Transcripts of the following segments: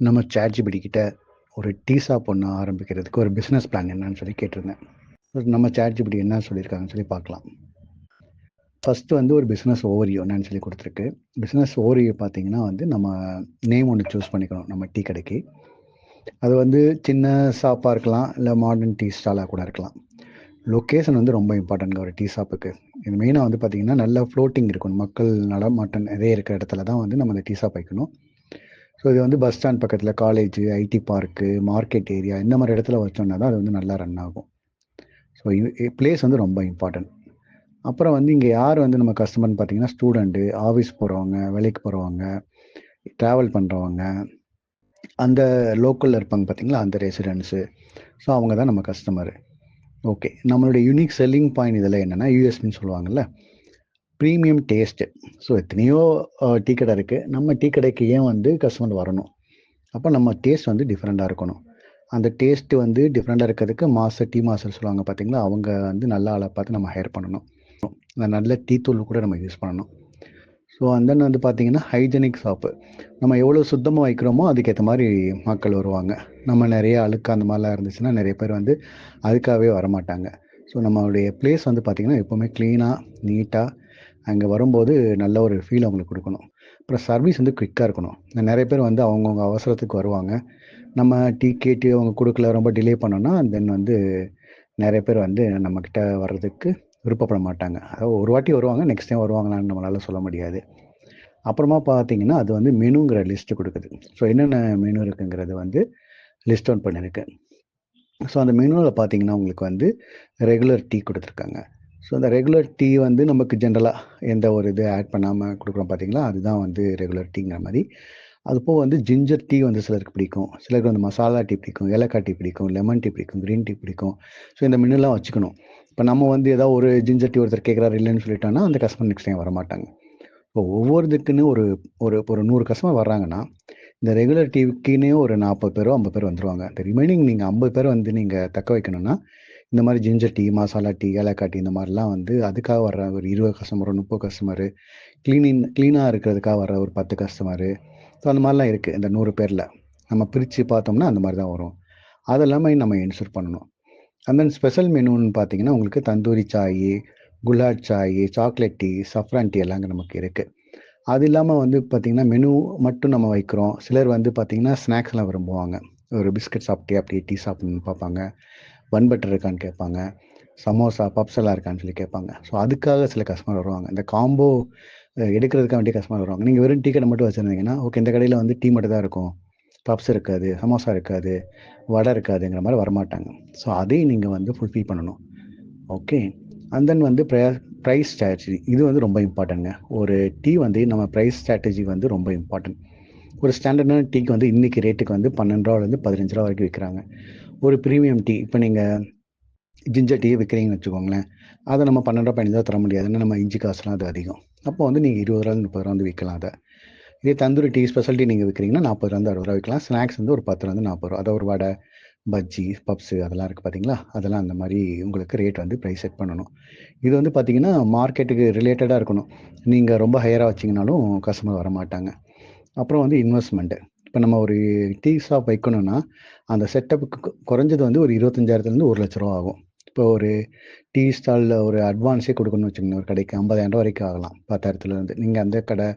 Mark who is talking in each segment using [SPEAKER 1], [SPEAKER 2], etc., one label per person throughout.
[SPEAKER 1] நம்ம சேட்ஜிபிடி கிட்ட ஒரு டீ ஷாப் ஒன்று ஆரம்பிக்கிறதுக்கு ஒரு பிஸ்னஸ் பிளான் என்னன்னு சொல்லி கேட்டிருந்தேன். நம்ம சேட்ஜிபிடி என்ன சொல்லியிருக்காங்கன்னு சொல்லி பார்க்கலாம். ஃபஸ்ட்டு வந்து ஒரு பிஸ்னஸ் ஓவரியோ என்னன்னு சொல்லி கொடுத்துருக்கு. பிஸ்னஸ் ஓவரியோ பார்த்தீங்கன்னா வந்து நம்ம நேம் ஒன்று சூஸ் பண்ணிக்கணும் நம்ம டீ கடைக்கு. அது வந்து சின்ன ஷாப்பாக இருக்கலாம் இல்லை மாடர்ன் டீ ஸ்டாலாக கூட இருக்கலாம். லொக்கேஷன் வந்து ரொம்ப இம்பார்ட்டன்ட் ஒரு டீ ஷாப்புக்கு இது மெயினாக வந்து பார்த்திங்கன்னா நல்ல ஃப்ளோட்டிங் இருக்கணும். மக்கள் நடமாட்டம் நிறைய இருக்கிற இடத்துல தான் வந்து நம்ம அந்த டீ ஷாப் வைக்கணும். ஸோ இது வந்து பஸ் ஸ்டாண்ட் பக்கத்தில் college IT park market area இந்த மாதிரி இடத்துல வச்சோம்னா தான் அது வந்து நல்லா ரன் ஆகும். ஸோ பிளேஸ் வந்து ரொம்ப இம்பார்ட்டன்ட் அப்புறம் வந்து இங்கே யார் வந்து நம்ம கஸ்டமர்னு பார்த்தீங்கன்னா ஸ்டூடெண்ட்டு ஆஃபீஸ் போகிறவங்க வேலைக்கு போகிறவங்க ட்ராவல் பண்ணுறவங்க அந்த லோக்கலில் இருப்பாங்க பார்த்தீங்களா அந்த ரெசிடென்ட்ஸு ஸோ அவங்க தான் நம்ம கஸ்டமரு ஓகே நம்மளுடைய யூனிக் செல்லிங் பாயிண்ட் இதில் என்னென்னா யூஎஸ்பின்னு சொல்லுவாங்கல்ல ப்ரீமியம் டேஸ்ட்டு ஸோ எத்தனையோ டீ கடை இருக்குது நம்ம டீ கடைக்கு ஏன் வந்து கஸ்டமர் வரணும்? அப்போ நம்ம டேஸ்ட் வந்து டிஃப்ரெண்ட்டாக இருக்கணும். அந்த டேஸ்ட்டு வந்து டிஃப்ரெண்ட்டாக இருக்கிறதுக்கு மாஸ்டர் டீ மாஸ்டர் சொல்லுவாங்க பார்த்தீங்களா அவங்க வந்து நல்ல ஆளை பார்த்து நம்ம ஹையர் பண்ணணும். அந்த நல்ல டீ தூள் கூட நம்ம யூஸ் பண்ணணும். ஸோ அந்த வந்து பார்த்தீங்கன்னா ஹைஜெனிக் ஷாப்பு நம்ம எவ்வளோ சுத்தமாக வைக்கிறோமோ அதுக்கேற்ற மாதிரி மக்கள் வருவாங்க. நம்ம நிறைய அழுக்கு அந்த மாதிரிலாம் இருந்துச்சுன்னா நிறைய பேர் வந்து அதுக்காகவே வரமாட்டாங்க. ஸோ நம்மளுடைய பிளேஸ் வந்து பார்த்திங்கன்னா எப்போவுமே க்ளீனாக நீட்டாக அங்கே வரும்போது நல்ல ஒரு ஃபீல் அவங்களுக்கு கொடுக்கணும். அப்புறம் சர்வீஸ் வந்து குயிக்காக இருக்கணும். நிறைய பேர் வந்து அவங்கவுங்க அவசரத்துக்கு வருவாங்க. நம்ம டீ கேட்டு அவங்க கொடுக்கல ரொம்ப டிலே பண்ணோன்னா தென் வந்து நிறைய பேர் வந்து நம்மக்கிட்ட வர்றதுக்கு விருப்பப்பட மாட்டாங்க. அதாவது ஒரு வாட்டி வருவாங்க நெக்ஸ்ட் டைம் வருவாங்களான்னு நம்மளால் சொல்ல முடியாது. அப்புறமா பார்த்தீங்கன்னா அது வந்து மெனுங்கிற லிஸ்ட்டு கொடுக்குது. ஸோ என்னென்ன மெனு இருக்குங்கிறது வந்து லிஸ்ட் அவுட் பண்ணியிருக்கு. ஸோ அந்த மெனுவில் பார்த்தீங்கன்னா உங்களுக்கு வந்து ரெகுலர் டீ கொடுத்துருக்காங்க. ஸோ அந்த ரெகுலர் டீ வந்து நமக்கு ஜென்ரலாக எந்த ஒரு இது ஆட் பண்ணாமல் கொடுக்குறோம் பார்த்தீங்களா? அதுதான் வந்து ரெகுலர் டீங்கிற மாதிரி. அது போக வந்து ஜிஞ்சர் டீ வந்து சிலருக்கு பிடிக்கும். சிலருக்கு வந்து மசாலா டீ பிடிக்கும் ஏலக்காய் டீ பிடிக்கும் லெமன் டீ பிடிக்கும் க்ரீன் டீ பிடிக்கும். ஸோ இந்த மின்னெல்லாம் வச்சுக்கணும். இப்போ நம்ம வந்து ஏதாவது ஒரு ஜிஞ்சர் டீ ஒருத்தர் கேட்குறாரு இல்லைன்னு சொல்லிட்டோன்னா அந்த கஸ்டமர் நெக்ஸ்ட் டைம் வரமாட்டாங்க. இப்போ ஒவ்வொருத்துக்குன்னு ஒரு ஒரு ஒரு நூறு கஸ்டமர் வர்றாங்கன்னா இந்த ரெகுலர் டிவிக்குன்னே ஒரு நாற்பது பேரோ ஐம்பது பேர் வந்துருவாங்க. இந்த ரிமைனிங் நீங்கள் ஐம்பது பேர் வந்து நீங்கள் தக்க வைக்கணும்னா இந்த மாதிரி ஜிஞ்சர் டீ மசாலா டீ ஏலக்காய் டீ இந்த மாதிரிலாம் வந்து அதுக்காக வர்ற ஒரு இருபது கஸ்டமர் முப்பது கஸ்டமரு க்ளீனிங் க்ளீனாக இருக்கிறதுக்காக வர்ற ஒரு பத்து கஸ்டமரு ஸோ அந்த மாதிரிலாம் இருக்குது இந்த நூறு பேரில். நம்ம பிரித்து பார்த்தோம்னா அந்த மாதிரி தான் வரும். அதெல்லாமே நம்ம இன்சூர் பண்ணணும். அந்த ஸ்பெஷல் மெனுன்னு பார்த்தீங்கன்னா உங்களுக்கு tandoori chai குலாட் chai chocolate tea saffron tea எல்லாங்க நமக்கு இருக்குது அது இல்லாமல் வந்து பார்த்திங்கன்னா மெனு மட்டும் நம்ம வைக்கிறோம். சிலர் வந்து பார்த்திங்கன்னா ஸ்நாக்ஸ்லாம் விரும்புவாங்க. ஒரு பிஸ்கட் சாப்பிட்டே அப்படியே டீ சாப்பிட்ணுன்னு பார்ப்பாங்க. பன் பட்டர் இருக்கான்னு கேட்பாங்க. சமோசா பப்ஸ் எல்லாம் இருக்கான்னு சொல்லி கேட்பாங்க. ஸோ அதுக்காக சில கஸ்டமர் வருவாங்க. இந்த காம்போ எடுக்கிறதுக்காக வேண்டிய கஸ்டமர் வருவாங்க. நீங்கள் வெறும் டீ கடை மட்டும் வச்சுருந்தீங்கன்னா ஓகே இந்த கடையில் வந்து டீ மட்டும் தான் இருக்கும். பப்ஸ் இருக்காது சமோசா இருக்காது வடை இருக்காதுங்கிற மாதிரி வரமாட்டாங்க. ஸோ அதையும் நீங்கள் வந்து ஃபுல்ஃபில் பண்ணணும். ஓகே அண்ட் தென் வந்து ப்ரைஸ் ஸ்ட்ராட்டஜி இது வந்து ரொம்ப இம்பார்ட்டன்ங்க ஒரு டீ வந்து நம்ம ப்ரைஸ் ஸ்ட்ராட்டஜி வந்து ரொம்ப இம்பார்ட்டன்ட் ஒரு ஸ்டாண்டர்டான டீக்கு வந்து இன்றைக்கி ரேட்டுக்கு வந்து பன்னெண்டு ரூபாலேருந்து பதினஞ்சு ரூபா வரைக்கும் விற்கிறாங்க. ஒரு ப்ரீமியம் டீ இப்போ நீங்கள் ஜிஞ்சர் டீ விற்கிறீங்கன்னு வச்சுக்கோங்களேன். அதை நம்ம பன்னெண்டு பதினஞ்சு தர முடியாது. ஏன்னா நம்ம இஞ்சி காசுலாம் அது அதிகம். அப்போ வந்து நீங்கள் இருபது ரூபா முப்பது ரூபா வந்து விற்கலாம் அதை. இதே தந்தூரி டீ ஸ்பெஷாலிட்டி நீங்கள் விற்கிறீங்கன்னா நாற்பது ரூபா அறுபது ரூபா விற்கலாம். ஸ்நாக்ஸ் வந்து ஒரு பத்து ரூபா நாற்பது ரூபா அதை ஒரு வடை பஜ்ஜி பப்ஸு அதெல்லாம் இருக்குது பார்த்தீங்களா அதெல்லாம் அந்த மாதிரி உங்களுக்கு ரேட் வந்து ப்ரைஸ் செட் பண்ணணும். இது வந்து பார்த்தீங்கன்னா மார்க்கெட்டுக்கு ரிலேட்டடாக இருக்கணும். நீங்கள் ரொம்ப ஹையராக வச்சிங்கனாலும் கஸ்டமர் வர மாட்டாங்க. அப்புறம் வந்து இன்வெஸ்ட்மெண்ட்டு இப்போ நம்ம ஒரு டீ ஷாப் வைக்கணும்னா அந்த செட்டப்புக்கு குறைஞ்சது வந்து ஒரு இருபத்தஞ்சாயிரத்துலேருந்து ஒரு லட்ச ரூபா ஆகும். இப்போ ஒரு டீ ஸ்டாலில் ஒரு அட்வான்ஸே கொடுக்கணும்னு வச்சுக்கோங்க. ஒரு கடைக்கு ஐம்பதாயிரம் ரூபா வரைக்கும் ஆகலாம் பத்தாயிரத்துலேருந்து. நீங்கள் அந்த கடை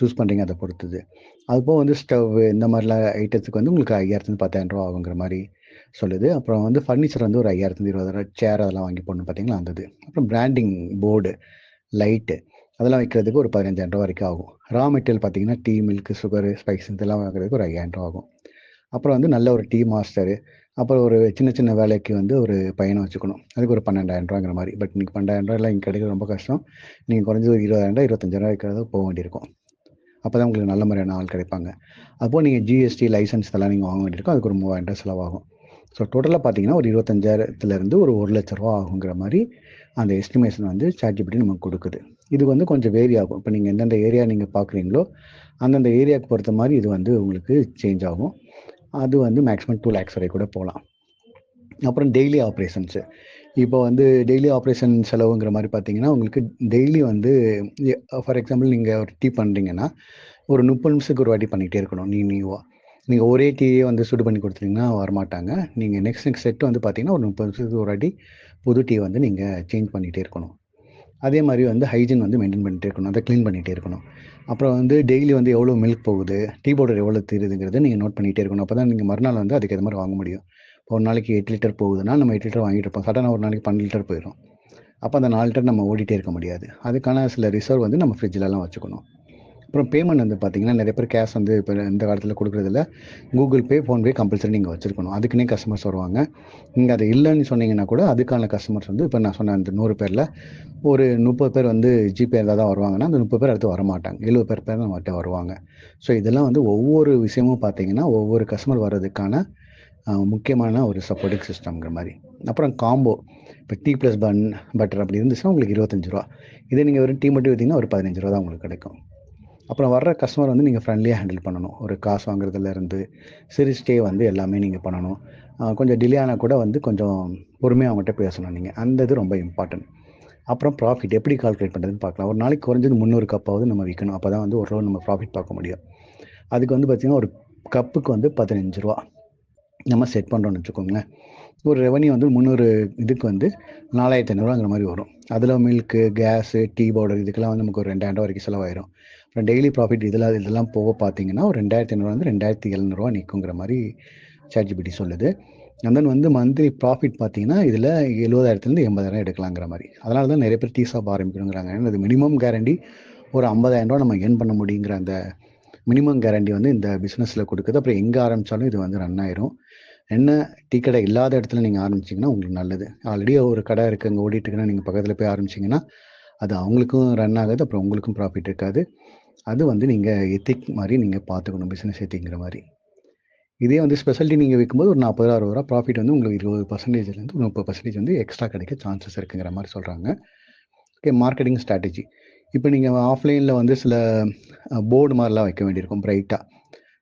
[SPEAKER 1] சூஸ் பண்ணுறீங்க அதை பொறுத்தது. அதுபோக வந்து ஸ்டவ் இந்த மாதிரிலாம் ஐட்டத்துக்கு வந்து உங்களுக்கு ஐயாயிரத்துலேருந்து பத்தாயிரம் ரூபா ஆகுங்கிற மாதிரி சொல்லுது. அப்புறம் வந்து ஃபர்னிச்சர் வந்து ஒரு ஐயாயிரத்துலேருந்து இருபதாயிரம் சேர் அதெல்லாம் வாங்கி போடணும் பார்த்தீங்களா அந்த இது. அப்புறம் பிராண்டிங் போர்டு லைட்டு. அதெல்லாம் வைக்கிறதுக்கு ஒரு பதினஞ்சாயிரம் ரூபா வரைக்கும் ஆகும். ரா மெட்டீரியல் பார்த்தீங்கன்னா டீ மில்க் சுகரு ஸ்பைஸ் இதெல்லாம் வாங்குறதுக்கு ஒரு ஐயாயிரம் ரூபா ஆகும். அப்புறம் வந்து நல்ல ஒரு டீ மாஸ்டரு அப்புறம் ஒரு சின்ன சின்ன வேலைக்கு வந்து ஒரு பையனை வச்சுக்கணும். அதுக்கு ஒரு பன்னெண்டாயிரம் ரூபாங்கிற மாதிரி. பட் நீங்கள் பன்னெண்டாயிரம் ரூபாய்லாம் இங்கே கிடைக்கிறது ரொம்ப கஷ்டம். நீங்கள் குறைஞ்சது ஒரு இருபதாயிரம் ரூபா இருபத்தஞ்சாயிரம் இருக்கிறத போக வேண்டியிருக்கும். அப்போ தான் உங்களுக்கு நல்ல மாதிரியான ஆள் கிடைப்பாங்க. அப்போது நீங்கள் ஜிஎஸ்டி லைசன்ஸ் இதெல்லாம் நீங்கள் வாங்க வேண்டியிருக்கும். அதுக்கு ஒரு மூவாயிரம் ரூபா செலவாகும். ஸோ டோட்டலாக பார்த்தீங்கன்னா ஒரு இருபத்தஞ்சாயிரத்துலேருந்து ஒரு ஒரு லட்ச ரூபா ஆகுங்கிற மாதிரி அந்த எஸ்டிமேஷன் வந்து சாட்ஜிபிடி நமக்கு கொடுக்குது. இது வந்து கொஞ்சம் வேரி ஆகும். இப்போ நீங்கள் எந்தெந்த ஏரியா நீங்கள் பார்க்குறீங்களோ அந்தந்த ஏரியாவுக்கு பொறுத்த மாதிரி இது வந்து உங்களுக்கு சேஞ்ச் ஆகும். அது வந்து மேக்ஸிமம் டூ லேக்ஸ் வரை கூட போகலாம். அப்புறம் டெய்லி ஆப்ரேஷன்ஸு இப்போ வந்து டெய்லி ஆப்ரேஷன் செலவுங்கிற மாதிரி பார்த்தீங்கன்னா உங்களுக்கு டெய்லி வந்து ஃபார் எக்ஸாம்பிள் நீங்கள் ஒரு டீ பண்ணுறீங்கன்னா ஒரு முப்பது நிமிஷத்துக்கு ஒரு வாட்டி பண்ணிகிட்டே இருக்கணும். நீ நீவா நீங்கள் ஒரே டீயே வந்து சுடு பண்ணி கொடுத்தீங்கன்னா வரமாட்டாங்க. நீங்கள் நெக்ஸ்ட் நெக்ஸ்ட் செட்டு வந்து பார்த்தீங்கன்னா ஒரு முப்பது நிமிஷத்துக்கு ஒரு வாட்டி புது டீ வந்து நீங்கள் சேஞ்ச் பண்ணிகிட்டே இருக்கணும். அதே மாதிரி வந்து ஹைஜீன் வந்து மெயின்டைன் பண்ணிகிட்டே இருக்கணும். அதை க்ளீன் பண்ணிகிட்டே இருக்கணும். அப்புறம் வந்து டெய்லி வந்து எவ்வளோ மில்க் போகுது டீ பவுடர் எவ்வளோ தீருதுங்கிறத நீங்கள் நோட் பண்ணிகிட்டே இருக்கணும். அப்போ தான் நீங்கள் மறுநாள் வந்து அதுக்கு மாதிரி வாங்க முடியும். இப்போ ஒரு நாளைக்கு எட்டு லிட்டர் போகுதுன்னா நம்ம எட்டு லிட்டர் வாங்கிட்டு இருப்போம். சடனாக ஒரு நாளைக்கு பன்னெண்டு லிட்டர் போயிடும் அப்போ அந்த நாலு லிட்டர் நம்ம ஓடிட்டே இருக்க முடியாது. அதுக்கான சில ரிசர்வ் வந்து நம்ம ஃப்ரிட்ஜிலலாம் வச்சுக்கணும். அப்புறம் பேமெண்ட் வந்து பார்த்தீங்கன்னா நிறைய பேர் கேஷ் வந்து இப்போ இந்த காலத்தில் கொடுக்குறதில்ல கூகுள் பே ஃபோன்பே கம்பல்சரி நீங்கள் வச்சுருக்கணும். அதுக்குன்னே கஸ்டமர்ஸ் வருவாங்க. நீங்கள் அது இல்லைன்னு சொன்னீங்கன்னா கூட அதுக்கான கஸ்டமர்ஸ் வந்து இப்போ நான் சொன்ன அந்த நூறு பேரில் ஒரு முப்பது பேர் வந்து ஜிபே இருந்தால் தான் வருவாங்கன்னா அந்த முப்பது பேர் அடுத்து வரமாட்டாங்க. எழுபது பேர் பேர் நம்மகிட்ட வருவாங்க. ஸோ இதெல்லாம் வந்து ஒவ்வொரு விஷயமும் பார்த்தீங்கன்னா ஒவ்வொரு கஸ்டமர் வர்றதுக்கான முக்கியமான ஒரு சப்போர்ட்டிங் சிஸ்டம்ங்கிற மாதிரி. அப்புறம் காம்போ இப்போ டீ ப்ளஸ் பன் பட்டர் அப்படி இருந்துச்சுன்னா உங்களுக்கு இருபத்தஞ்சி ரூபா. இதே நீங்கள் வெறும் டீ மட்டும் விற்றிங்கன்னா ஒரு பதினஞ்சு ரூபா தான் உங்களுக்கு கிடைக்கும். அப்புறம் வர்ற கஸ்டமர் வந்து நீங்கள் ஃப்ரெண்ட்லியாக ஹேண்டில் பண்ணணும். ஒரு காசு வாங்குறதுலேருந்து சரி ஸ்டே வந்து எல்லாமே நீங்கள் பண்ணணும். கொஞ்சம் டிலே ஆனால் கூட வந்து கொஞ்சம் பொறுமையாக அவங்ககிட்ட பேசணும் நீங்கள் அந்த இது ரொம்ப இம்பார்ட்டன்ட் அப்புறம் ப்ராஃபிட் எப்படி கால்குலேட் பண்ணுறதுன்னு பார்க்கலாம். ஒரு நாளைக்கு குறைஞ்சது முந்நூறு கப்பாவது நம்ம விற்கணும் அப்போ தான் வந்து ஒரு ரூபா நம்ம ப்ராஃபிட் பார்க்க முடியும். அதுக்கு வந்து பார்த்திங்கன்னா ஒரு கப்புக்கு வந்து பதினஞ்சு ரூபா நம்ம செட் பண்ணுறோம்னு வச்சுக்கோங்களேன். ஒரு ரெவன்யூ வந்து முந்நூறு இதுக்கு வந்து நாலாயிரத்தி ஐநூறுவாங்கிற மாதிரி வரும். அதில் மில்க்கு கேஸு டீ பவுடர் இதுக்கெல்லாம் வந்து நமக்கு ஒரு ரெண்டாயிரம் ரூபா வரைக்கும் செலவாயிரும். டெய்லி ப்ராஃபிட் இதெல்லாம் இதெல்லாம் போக பார்த்தீங்கன்னா ஒரு ரெண்டாயிரத்தி ஐநூறுவா வந்து ரெண்டாயிரத்தி எழுநூறுவா நிற்குங்கிற மாதிரி சாட்ஜிபிடி சொல்லுது. அண்ட் தென் வந்து மந்த்லி ப்ராஃபிட் பார்த்தீங்கன்னா இதில் எழுபதாயிரத்துலேருந்து எண்பதாயிரம் எடுக்கலாங்கிற மாதிரி. அதனால தான் நிறைய பேர் டீ ஷாப் ஆரம்பிக்கணுங்கிறாங்க. ஏன்னா அது மினிமம் கேரண்டி ஒரு ஐம்பதாயிரம் ரூபா நம்ம ஏர்ன் பண்ண முடியுங்கிற அந்த மினிமம் கேரண்டி வந்து இந்த பிஸ்னஸில் கொடுக்குது. அப்புறம் எங்கே ஆரம்பித்தாலும் இது வந்து ரன் ஆயிரும். என்ன டீ கடை இல்லாத இடத்துல நீங்கள் ஆரம்பிச்சிங்கன்னா உங்களுக்கு நல்லது. ஆல்ரெடி ஒரு கடை இருக்குது அங்கே ஓடிட்டு இருக்குன்னா நீங்கள் பக்கத்தில் போய் ஆரம்பிச்சிங்கன்னா அது அவங்களுக்கும் ரன் ஆகாது அப்புறம் உங்களுக்கும் ப்ராஃபிட் இருக்காது. அது வந்து நீங்கள் எத்திக் மாதிரி நீங்கள் பார்த்துக்கணும் பிஸ்னஸ் எத்திக்கிற மாதிரி. இதே வந்து ஸ்பெஷாலிட்டி நீங்கள் விற்கும்போது ஒரு நாற்பது அறுபது ரூபா ப்ராஃபிட் வந்து உங்களுக்கு இருபது பர்சன்டேஜ்லேருந்து ஒரு முப்பது பர்சன்டேஜ் வந்து எக்ஸ்ட்ரா கிடைக்க சான்சஸ் இருக்குங்கிற மாதிரி சொல்கிறாங்க ஓகே மார்க்கெட்டிங் ஸ்ட்ராட்டஜி இப்போ நீங்கள் ஆஃப்லைனில் வந்து சில போர்டு மாதிரிலாம் வைக்க வேண்டியிருக்கும் பிரைட்டாக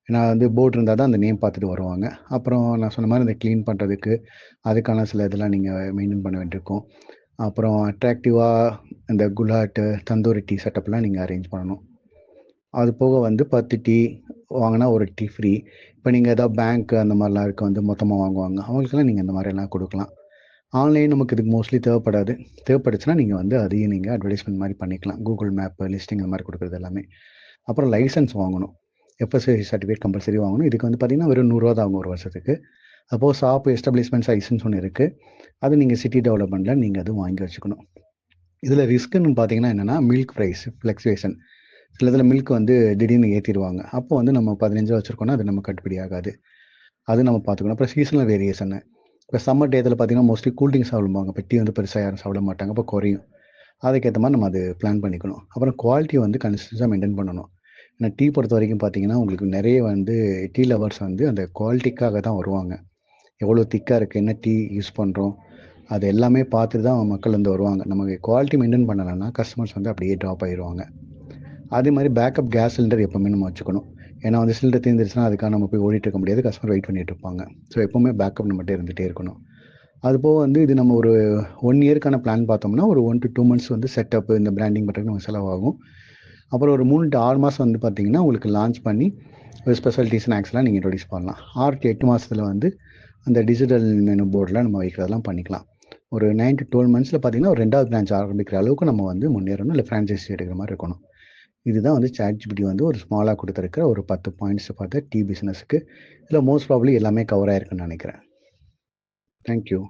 [SPEAKER 1] ஏன்னா வந்து போர்டு இருந்தால் தான் அந்த நேம் பார்த்துட்டு வருவாங்க. அப்புறம் நான் சொன்ன மாதிரி இந்த க்ளீன் பண்ணுறதுக்கு அதுக்கான சில இதெல்லாம் நீங்கள் மெயின்டைன் பண்ண வேண்டியிருக்கும். அப்புறம் அட்ராக்டிவாக இந்த குலாட்டு தந்தூரி டீ செட்டப்லாம் நீங்கள் அரேஞ்ச் பண்ணணும். அது போக வந்து பத்து டீ வாங்கினா ஒரு டீ ஃப்ரீ. இப்போ நீங்கள் ஏதாவது பேங்க் அந்த மாதிரிலாம் இருக்க வந்து மொத்தமாக வாங்குவாங்க. அவங்களுக்கெல்லாம் நீங்கள் இந்த மாதிரிலாம் கொடுக்கலாம். ஆன்லைன் நமக்கு இதுக்கு மோஸ்ட்லி தேவைப்படாது. தேவைப்படுச்சுன்னா நீங்கள் வந்து அதையும் நீங்கள் அட்வர்டைஸ்மெண்ட் மாதிரி பண்ணிக்கலாம். கூகுள் மேப் லிஸ்டிங் அந்த மாதிரி கொடுக்குறது எல்லாமே. அப்புறம் லைசன்ஸ் வாங்கணும். எஃப்எஸ்ஐ சர்டிஃபிகேட் கம்பல்சரி வாங்கணும். இதுக்கு வந்து பார்த்தீங்கன்னா வெறும் நூறுரூவா தான் ஆகும் ஒரு வருஷத்துக்கு. அப்போது ஷாப் எஸ்டாப்ளிஷ்மெண்ட் லைசன்ஸ் ஒன்று இருக்குது அது நீங்கள் சிட்டி டெவலப்மெண்ட்டில் நீங்கள் அது வாங்கி வச்சுக்கணும். இதில் ரிஸ்க்குன்னு பார்த்தீங்கன்னா என்னென்னா மில்க் ப்ரைஸ் ஃப்ளக்சுவேஷன் சில இதில் மில்க் வந்து திடீர்னு ஏற்றிடுவாங்க அப்போ வந்து நம்ம பதினஞ்சு வச்சுருக்கோன்னா அது நம்ம கட்டுப்படி ஆகாது. அது நம்ம பார்த்துக்கணும் அப்புறம் சீசனல் வேரியேஷன் இப்போ சம்மர் டேத்தில் பார்த்தீங்கன்னா மோஸ்ட்லி கூல்ட்ரிங்க்ஸ் சாப்பிடுவாங்க. இப்போ டீ வந்து பெருசாக யாரும் சாப்பிட மாட்டாங்க. அப்போ குறையும். அதுக்கேற்ற மாதிரி நம்ம அது பிளான் பண்ணிக்கணும். அப்புறம் குவாலிட்டி வந்து கன்சிஸ்டன்ஸாக மெயின்டைன் பண்ணணும். ஏன்னா டீ பொறுத்த வரைக்கும் பார்த்தீங்கன்னா உங்களுக்கு நிறைய வந்து டீ லவர்ஸ் வந்து அந்த குவாலிட்டிக்காக தான் வருவாங்க. எவ்வளோ திக்காக இருக்குது என்ன டீ யூஸ் பண்ணுறோம் அது எல்லாமே பார்த்துட்டு தான் மக்கள் வந்து வருவாங்க. நமக்கு குவாலிட்டி மெயின்டைன் பண்ணலைன்னா கஸ்டமர்ஸ் வந்து அப்படியே ட்ராப் ஆயிடுவாங்க. அதே மாதிரி பேக்கப் கேஸ் சிலிண்டர் எப்போவுமே நம்ம வச்சுக்கணும். ஏன்னா வந்து சிலிண்டர் தீர்ந்துருச்சுன்னா அதுக்காக நம்ம போய் ஓடிட்டு இருக்க முடியாது. கஸ்டமர் வெயிட் பண்ணிட்டு இருப்பாங்க. ஸோ எப்போவுமே பேக்கப் நம்மகிட்ட இருந்துகிட்டே இருக்கணும். அது போக வந்து இது நம்ம ஒரு ஒன் இயருக்கான பிளான் பார்த்தோம்னா ஒரு ஒன் டு டூ மந்த்ஸ் வந்து செட்டப் இந்த பிராண்டிங் பண்ணுறதுக்கு நம்ம செலவாகும். அப்புறம் ஒரு மூணு டு ஆறு மாதம் வந்து பார்த்தீங்கன்னா உங்களுக்கு லான்ச் பண்ணி ஒரு ஸ்பெஷாலிட்டி ஸ்நாக்ஸ்லாம் நீங்கள் இன்ட்ரடியூஸ் பண்ணலாம். ஆறு டு எட்டு மாதத்தில் வந்து அந்த டிஜிட்டல் மெனு போர்டில் நம்ம வைக்கிறதெல்லாம் பண்ணிக்கலாம். ஒரு நைன் டு டுவெல் மந்த்ஸில் பார்த்தீங்கன்னா ஒரு ரெண்டாவது பிரான்ச் ஆரம்பிக்கிற அளவுக்கு நம்ம வந்து முன்னேறணும் இல்லை ஃப்ரான்ச்சைஸி எடுக்கிற மாதிரி இருக்கணும். இதுதான் வந்து சாட் ஜிபிடி வந்து ஒரு ஸ்மாலாக கொடுத்துருக்கிற ஒரு பத்து பாயிண்ட்ஸ் பார்த்தா டீ பிஸ்னஸுக்கு இதில் மோஸ்ட் ப்ராப்ளி எல்லாமே கவர் ஆயிருக்குன்னு நினைக்கிறேன். தேங்க்யூ